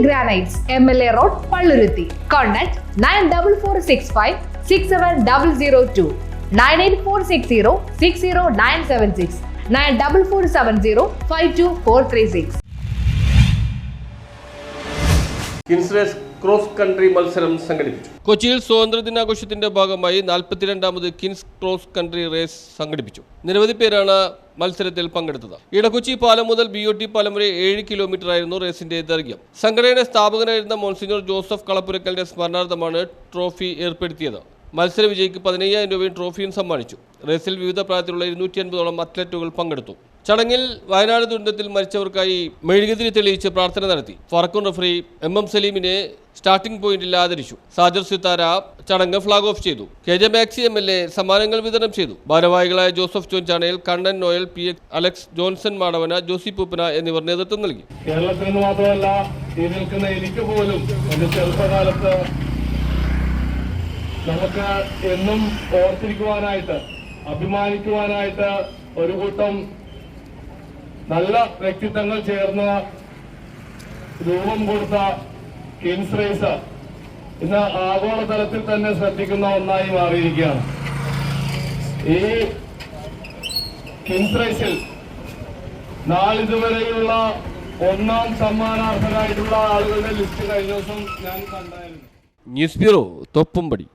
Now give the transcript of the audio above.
Granites, MLA Road, Palluruthi. Contact 9446567002 98460 60976 94470 52436. Kins race cross country മത്സരം സംഘടിപ്പിച്ചു കൊച്ചിയിൽ സ്വാതന്ത്ര്യ ദിനാഘോഷത്തിന്റെ ഭാഗമായി നാൽപ്പത്തിരണ്ടാമത് കിൻസ് ക്രോസ് കൺട്രി റേസ് സംഘടിപ്പിച്ചു നിരവധി പേരാണ് മത്സരത്തിൽ പങ്കെടുത്തത്. ഇടക്കൊച്ചി പാലം മുതൽ ബി ഒ ടി പാലം വരെ ഏഴ് കിലോമീറ്റർ ആയിരുന്നു റേസിന്റെ ദൈർഘ്യം. സംഘടനയുടെ സ്ഥാപകനായിരുന്ന മോൺസിനോർ ജോസഫ് കളപ്പുരക്കലിന്റെ സ്മരണാർത്ഥമാണ് ട്രോഫി ഏർപ്പെടുത്തിയത്. മത്സര വിജയിക്ക് പതിനയ്യായിരം രൂപയും ട്രോഫിയും സമ്മാനിച്ചു. റേസിൽ വിവിധ പ്രായത്തിലുള്ള ഇരുന്നൂറ്റി അൻപതോളം അത്ലറ്റുകൾ പങ്കെടുത്തു. ചടങ്ങിൽ വയനാട് ദുരന്തത്തിൽ മരിച്ചവർക്കായി മെഴുകുതിരി തെളിയിച്ച് പ്രാർത്ഥന നടത്തി. ഫറക്കൂൺ റഫറി എം എം സലീമിനെ സ്റ്റാർട്ടിംഗ് പോയിന്റിൽ ആദരിച്ചു. സാജർ സിത്താര ചടങ്ങ് ഫ്ളാഗ് ഓഫ് ചെയ്തു. K J Maxi M L A സമ്മാനങ്ങൾ വിതരണം ചെയ്തു. ഭാരവാഹികളായ Joseph John Chanayil Kannan Noel P A Alex Johnson Madavana Josy Pooppana എന്നിവർ നേതൃത്വം നൽകി. കേരളത്തിൽ മാത്രമല്ല ഈ നിൽക്കുന്ന എനിക്ക് പോലും ചെറുപ്പകാലത്ത് നമുക്ക് എന്നും ഓർത്തിരിക്കുവാനായിട്ട് അഭിമാനിക്കുവാനായിട്ട് ഒരു കൂട്ടം നല്ല വ്യക്തിത്വങ്ങൾ ചേർന്ന് രൂപം കൊടുത്ത കിങ്സ് റേസ് ഇന്ന് ആഗോളതലത്തിൽ തന്നെ ശ്രദ്ധിക്കുന്ന ഒന്നായി മാറിയിരിക്കുകയാണ്. ഈ കിങ്സ് റേസിൽ നാളിതുവരെയുള്ള ഒന്നാം സമ്മാനാർഹരായിട്ടുള്ള ആളുകളുടെ ലിസ്റ്റ് കഴിഞ്ഞ ദിവസം ഞാൻ കണ്ടായിരുന്നു. News bureau Thoppumpady.